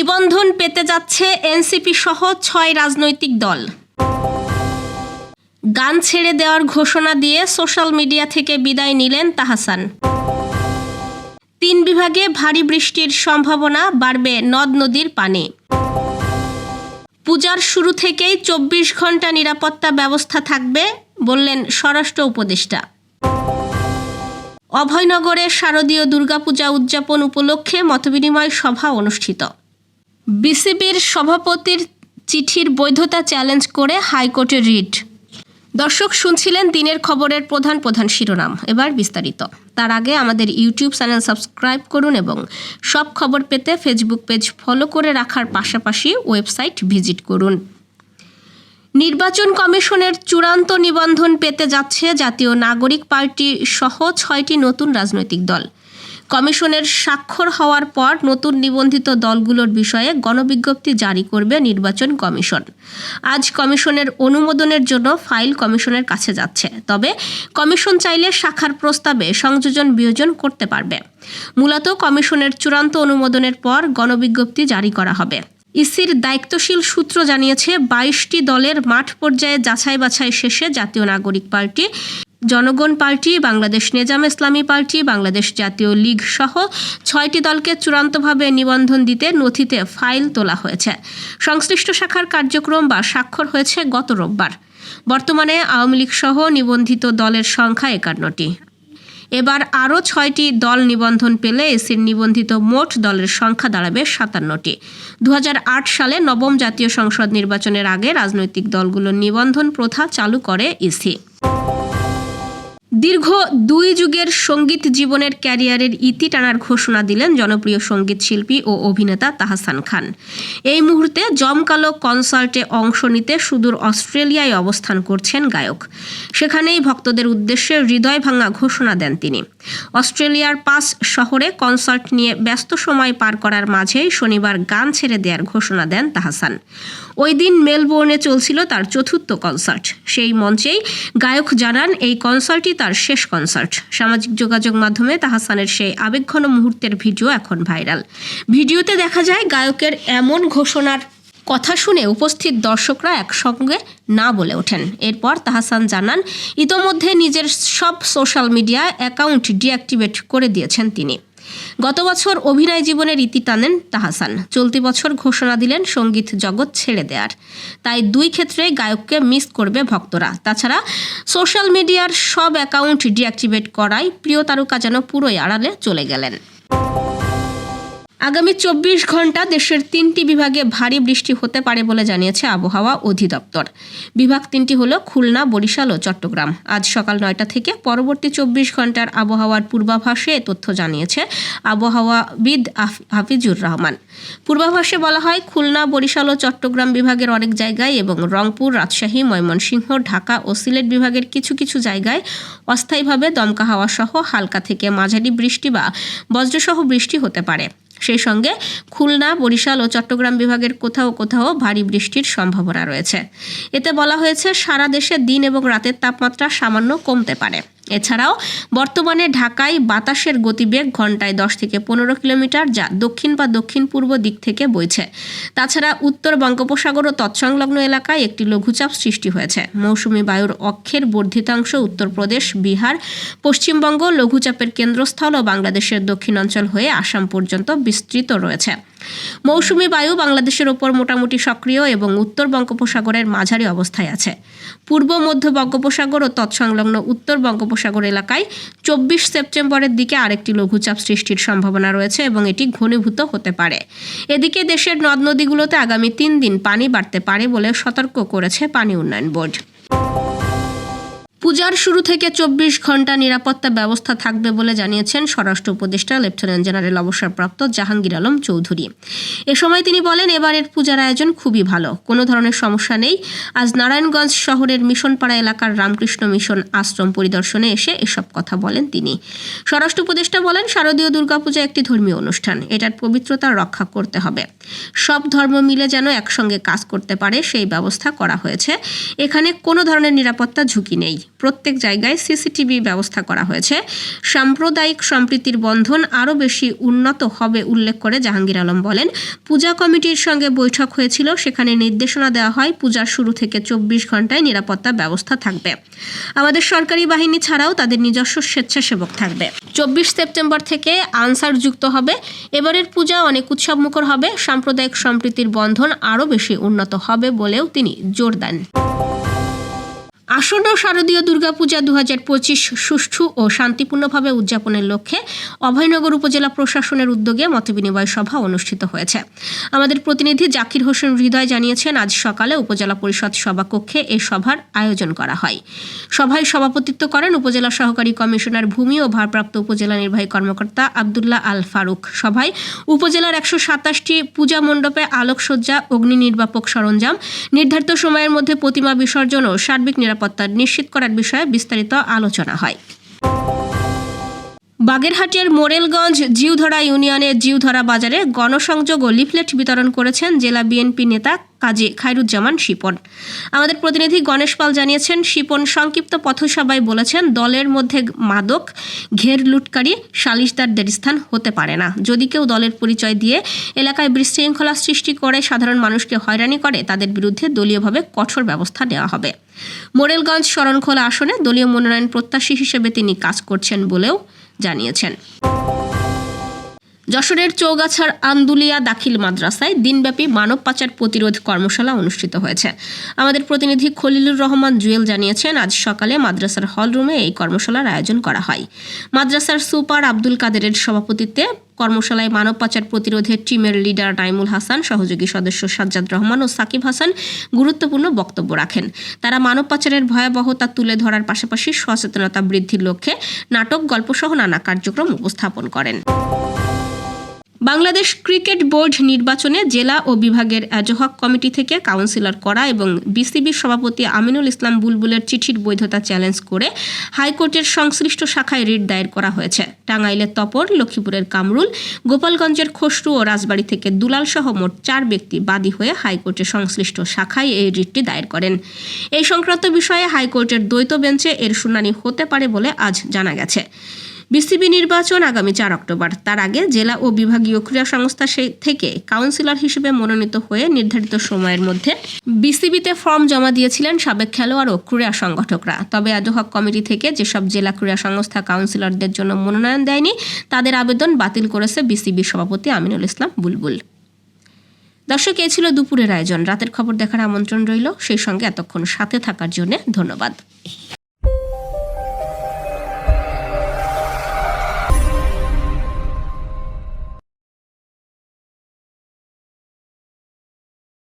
নিবন্ধন পেতে যাচ্ছে এনসিপি সহ ছয় রাজনৈতিক দল। গান ছেড়ে দেওয়ার ঘোষণা দিয়ে সোশ্যাল মিডিয়া থেকে বিদায় নিলেন তাহাসান। তিন বিভাগে ভারী বৃষ্টির সম্ভাবনা বাড়বে নদ নদীর পানি। পূজার শুরু থেকেই চব্বিশ ঘণ্টা নিরাপত্তা ব্যবস্থা থাকবে বললেন স্বরাষ্ট্র উপদেষ্টা। অভয়নগরে শারদীয় দুর্গাপূজা উদযাপন উপলক্ষে মতবিনিময় সভা অনুষ্ঠিত। বিসিবির সভাপতির চিঠির বৈধতা চ্যালেঞ্জ করে হাইকোর্টে রিট। দর্শক, শুনছিলেন দিনের খবরের প্রধান প্রধান শিরোনাম। এবার বিস্তারিত। তার আগে আমাদের ইউটিউব চ্যানেল সাবস্ক্রাইব করুন এবং সব খবর পেতে ফেসবুক পেজ ফলো করে রাখার পাশাপাশি ওয়েবসাইট ভিজিট করুন। নির্বাচন কমিশনের চূড়ান্ত নিবন্ধন পেতে যাচ্ছে জাতীয় নাগরিক পার্টি সহ ছয়টি নতুন রাজনৈতিক দল। কমিশনের স্বাক্ষর হওয়ার পর নতুন নিবন্ধিত দলগুলোর বিষয়ে গণবিজ্ঞপ্তি জারি করবে নির্বাচন কমিশন। আজ কমিশনের অনুমোদনের জন্য ফাইল কমিশনের কাছে যাচ্ছে। তবে কমিশন চাইলে শাখার প্রস্তাবে সংযোজন বিয়োজন করতে পারবে। মূলত কমিশনের চূড়ান্ত অনুমোদনের পর গণবিজ্ঞপ্তি জারি করা হবে। ইসির দায়িত্বশীল সূত্র জানিয়েছে, বাইশটি দলের মাঠ পর্যায়ে যাচাই বাছাই শেষে জাতীয় নাগরিক পার্টি জনগণ পার্টি, বাংলাদেশ নেজাম ইসলামী পার্টি, বাংলাদেশ জাতীয় লীগ সহ ছয়টি দলকে চূড়ান্তভাবে নিবন্ধন দিতে নথিতে ফাইল তোলা হয়েছে। সংশ্লিষ্ট শাখার কার্যক্রম বা স্বাক্ষর হয়েছে গত রোববার। বর্তমানে আওয়ামী লীগ সহ নিবন্ধিত দলের সংখ্যা একান্নটি। এবার আরও ছয়টি দল নিবন্ধন পেলে এসির নিবন্ধিত মোট দলের সংখ্যা দাঁড়াবে সাতান্নটি। দু হাজার আট সালে নবম জাতীয় সংসদ নির্বাচনের আগে রাজনৈতিক দলগুলোর নিবন্ধন প্রথা চালু করে ইসি দীর্ঘ দুই যুগের সংগীত জীবনের ক্যারিয়ারের ইতি টানার ঘোষণা দিলেন জনপ্রিয় সংগীত শিল্পী ও অভিনেতা তাহসান খান। এই মুহূর্তে জমকালো কনসার্টে অংশ নিতে সুদূর অস্ট্রেলিয়ায় অবস্থান করছেন গায়ক। সেখানেই ভক্তদের উদ্দেশ্যে হৃদয় ভাঙা ঘোষণা দেন তিনি। অস্ট্রেলিয়ার পাস শহরে কনসার্ট নিয়ে ব্যস্ত সময় পার করার মাঝেই শনিবার গান ছেড়ে দেওয়ার ঘোষণা দেন তাহসান। ওই দিন মেলবোর্নে চলছিল তার চতুর্থ কনসার্ট। সেই মঞ্চেই গায়ক জানান, এই কনসার্টই তার শেষ কনসার্ট। সামাজিক যোগাযোগ মাধ্যমে তাহাসানের সেই আবেগঘন মুহূর্তের ভিডিও এখন ভাইরাল। ভিডিওতে দেখা যায় গায়কের এমন ঘোষণার কথা শুনে উপস্থিত দর্শকরা একসঙ্গে না বলে ওঠেন। এরপর তাহাসান জানান, ইতোমধ্যে নিজের সব সোশ্যাল মিডিয়া অ্যাকাউন্ট ডিঅ্যাক্টিভেট করে দিয়েছেন তিনি। গত বছর অভিনয় জীবনের রীতি টানেন তাহাসান। চলতি বছর ঘোষণা দিলেন সংগীত জগৎ ছেড়ে দেয়ার। তাই দুই ক্ষেত্রে গায়ককে মিস করবে ভক্তরা। তাছাড়া সোশ্যাল মিডিয়ার সব অ্যাকাউন্ট ডিঅ্যাক্টিভেট করায় প্রিয় তারকা যেন পুরোই আড়ালে চলে গেলেন। আগামী চব্বিশ ঘণ্টা দেশের তিনটি বিভাগে ভারী বৃষ্টি হতে পারে বলে জানিয়েছে আবহাওয়া অধিদপ্তর। বিভাগ তিনটি হলো খুলনা, বরিশাল ও চট্টগ্রাম। আজ সকাল নয়টা থেকে পরবর্তী চব্বিশ ঘণ্টার আবহাওয়ার পূর্বাভাসে তথ্য জানিয়েছে আবহাওয়াবিদ হাফিজুর রহমান। পূর্বাভাসে বলা হয়, খুলনা, বরিশাল ও চট্টগ্রাম বিভাগের অনেক জায়গায় এবং রংপুর, রাজশাহী, ময়মনসিংহ, ঢাকা ও সিলেট বিভাগের কিছু কিছু জায়গায় অস্থায়ীভাবে দমকা হাওয়া সহ হালকা থেকে মাঝারি বৃষ্টি বা বজ্রসহ বৃষ্টি হতে পারে। সেই সঙ্গে খুলনা, বরিশাল ও চট্টগ্রাম বিভাগের কোথাও কোথাও ভারী বৃষ্টির সম্ভাবনা রয়েছে। এতে বলা হয়েছে, সারা দেশে দিন এবং রাতের তাপমাত্রা সামান্য কমতে পারে। এছাড়াও, বর্তমানে ঢাকায় বাতাসের গতিবেগ ঘন্টায় দশ থেকে পনেরো কিলোমিটার, যা দক্ষিণ বা দক্ষিণ পূর্ব দিক থেকে বইছে। তাছাড়া উত্তর বঙ্গোপসাগর ও তৎসংলগ্ন এলাকায় একটি লঘুচাপ সৃষ্টি হয়েছে। মৌসুমি বায়ুর অক্ষের বর্ধিতাংশ উত্তরপ্রদেশ বিহার, পশ্চিমবঙ্গ লঘুচাপের কেন্দ্রস্থল ও বাংলাদেশের দক্ষিণাঞ্চল হয়ে আসাম পর্যন্ত বিস্তৃত রয়েছে। মৌসুমি বায়ু বাংলাদেশের ওপর মোটামুটি সক্রিয় এবং উত্তর বঙ্গোপসাগরের মাঝারি অবস্থায় আছে। পূর্ব, মধ্য বঙ্গোপসাগর ও তৎসংলগ্ন উত্তর বঙ্গোপসাগর এলাকায় চব্বিশ সেপ্টেম্বরের দিকে আরেকটি লঘুচাপ সৃষ্টির সম্ভাবনা রয়েছে এবং এটি ঘনীভূত হতে পারে। এদিকে দেশের নদ নদীগুলোতে আগামী তিন দিন পানি বাড়তে পারে বলে সতর্ক করেছে পানি উন্নয়ন বোর্ড। পূজার শুরু থেকে চব্বিশ ঘণ্টা নিরাপত্তা ব্যবস্থা থাকবে বলে জানিয়েছেন স্বরাষ্ট্র উপদেষ্টা, লেফটেন্যান্ট জেনারেল অবসরপ্রাপ্ত জাহাঙ্গীর আলম চৌধুরী। এ সময় তিনি বলেন, এবারের পূজার আয়োজন খুবই ভালো। কোনো ধরনের সমস্যা নেই। আজ নারায়ণগঞ্জ শহরের মিশনপাড়া এলাকার রামকৃষ্ণ মিশন আশ্রম পরিদর্শনে এসে এসব কথা বলেন তিনি। স্বরাষ্ট্র উপদেষ্টা বলেন, শারদীয় দুর্গাপূজা একটি ধর্মীয় অনুষ্ঠান। এটার পবিত্রতা রক্ষা করতে হবে। সব ধর্ম মিলে যেন একসঙ্গে কাজ করতে পারে, সেই ব্যবস্থা করা হয়েছে। এখানে কোনো ধরনের নিরাপত্তা ঝুঁকি নেই। প্রত্যেক জায়গায় সিসিটিভি ব্যবস্থা করা হয়েছে। সাম্প্রদায়িক সম্প্রীতির বন্ধন আরও বেশি উন্নত হবে উল্লেখ করে জাহাঙ্গীর আলম বলেন। পূজা কমিটির সঙ্গে বৈঠক হয়েছিল, সেখানে নির্দেশনা দেওয়া হয় পূজার শুরু থেকে চব্বিশ ঘন্টায় নিরাপত্তা ব্যবস্থা থাকবে। আমাদের সরকারি বাহিনী ছাড়াও তাদের নিজস্ব স্বেচ্ছাসেবক থাকবে। চব্বিশ সেপ্টেম্বর থেকে আনসার যুক্ত হবে। এবারের পূজা অনেক উৎসবমুখর হবে। সাম্প্রদায়িক সম্প্রীতির বন্ধন আরও বেশি উন্নত হবে বলেও তিনি জোর দেন। আসন্ন শারদীয় দুর্গাপূজা দু হাজার পঁচিশ সুষ্ঠু ও শান্তিপূর্ণভাবে উদযাপনের লক্ষ্যে অভয়নগর উপজেলা প্রশাসনের উদ্যোগে মতবিনিময় সভা অনুষ্ঠিত হয়েছে। আমাদের প্রতিনিধি জাকির হোসেন হৃদয় জানিয়েছেন, আজ সকালে উপজেলা পরিষদ সভাকক্ষে এই সভার আয়োজন করা হয়। সভায় সভাপতিত্ব করেন উপজেলা সহকারী কমিশনার ভূমি ও ভারপ্রাপ্ত উপজেলা নির্বাহী কর্মকর্তা আবদুল্লাহ আল ফারুক। সভায় উপজেলার একশো সাতাশটি পূজা মণ্ডপে আলোকসজ্জা, অগ্নি নির্বাপক সরঞ্জাম, নির্ধারিত সময়ের মধ্যে প্রতিমা বিসর্জন ও সার্বিক নিরাপত্তা নিশ্চিত করার বিষয়ে বিস্তারিত আলোচনা হয়। বাগেরহাটের মোরেলগঞ্জ জিউধরা ইউনিয়নের জিউধরা বাজারে গণসংযোগ ও লিফলেট বিতরণ করেছেন জেলা বিএনপি নেতা কাজী খায়রুজ্জামান শিপন। আমাদের প্রতিনিধি গণেশ পাল জানিয়েছেন, শিপন সংক্ষিপ্ত পথসভায় বলেছেন, দলের মধ্যে মাদক, ঘের লুটকারী, সালিশদারদের স্থান হতে পারে না। যদি কেউ দলের পরিচয় দিয়ে এলাকায় বিশৃঙ্খলা সৃষ্টি করে, সাধারণ মানুষকে হয়রানি করে, তাদের বিরুদ্ধে দলীয়ভাবে কঠোর ব্যবস্থা নেওয়া হবে। মোরেলগঞ্জ শরণখোলা আসনে দলীয় মনোনয়ন প্রত্যাশী হিসেবে তিনি কাজ করছেন বলেও জানিয়েছেন। যশোরের চৌগাছার আন্দুলিয়া দাখিল মাদ্রাসায় দিনব্যাপী মানব পাচার প্রতিরোধ কর্মশালা অনুষ্ঠিত হয়েছে। আমাদের প্রতিনিধি খলিলুর রহমান জুয়েল জানিয়েছেন, আজ সকালে মাদ্রাসার হলরুমে এই কর্মশালার আয়োজন করা হয়। মাদ্রাসার সুপার আব্দুল কাদেরের সভাপতিত্বে কর্মশালায় মানব পাচার প্রতিরোধের টিমের লিডার নাইমুল হাসান, সহযোগী সদস্য সাজ্জাদ রহমান ও সাকিব হাসান গুরুত্বপূর্ণ বক্তব্য রাখেন। তারা মানব পাচারের ভয়াবহতা তুলে ধরার পাশাপাশি সচেতনতা বৃদ্ধির লক্ষ্যে নাটক, গল্পসহ নানা কার্যক্রম উপস্থাপন করেন। বাংলাদেশ ক্রিকেট বোর্ড নির্বাচনে জেলা ও বিভাগের অ্যাজহক কমিটি থেকে কাউন্সিলর করা এবং বিসিবির সভাপতি আমিনুল ইসলাম বুলবুলের চিঠির বৈধতা চ্যালেঞ্জ করে হাইকোর্টের সংশ্লিষ্ট শাখায় রিট দায়ের করা হয়েছে। টাঙ্গাইলের তপর, লক্ষ্মীপুরের কামরুল, গোপালগঞ্জের খসরু ও রাজবাড়ী থেকে দুলাল সহ মোট চার ব্যক্তি বাদী হয়ে হাইকোর্টের সংশ্লিষ্ট শাখায় এই রিটটি দায়ের করেন। এই সংক্রান্ত বিষয়ে হাইকোর্টের দ্বৈত বেঞ্চে এর শুনানি হতে পারে বলে আজ জানা গেছে। বিসিবি নির্বাচন আগামী চার অক্টোবর। তার আগে জেলা ও বিভাগীয় ক্রীড়া সংস্থা থেকে কাউন্সিলর হিসেবে মনোনীত হয়ে নির্ধারিত সময়ের মধ্যে বিসিবিতে ফর্ম জমা দিয়েছিলেন সাবেক খেলোয়াড় ও ক্রীড়া সংগঠকরা। তবে অ্যাডহক কমিটি থেকে যেসব জেলা ক্রীড়া সংস্থা কাউন্সিলরদের জন্য মনোনয়ন দেয়নি, তাদের আবেদন বাতিল করেছে বিসিবি সভাপতি আমিনুল ইসলাম বুলবুল। দর্শক, এ ছিল দুপুরের আয়োজন। রাতের খবর দেখার আমন্ত্রণ রইল। সেই সঙ্গে এতক্ষণ সাথে থাকার জন্য ধন্যবাদ।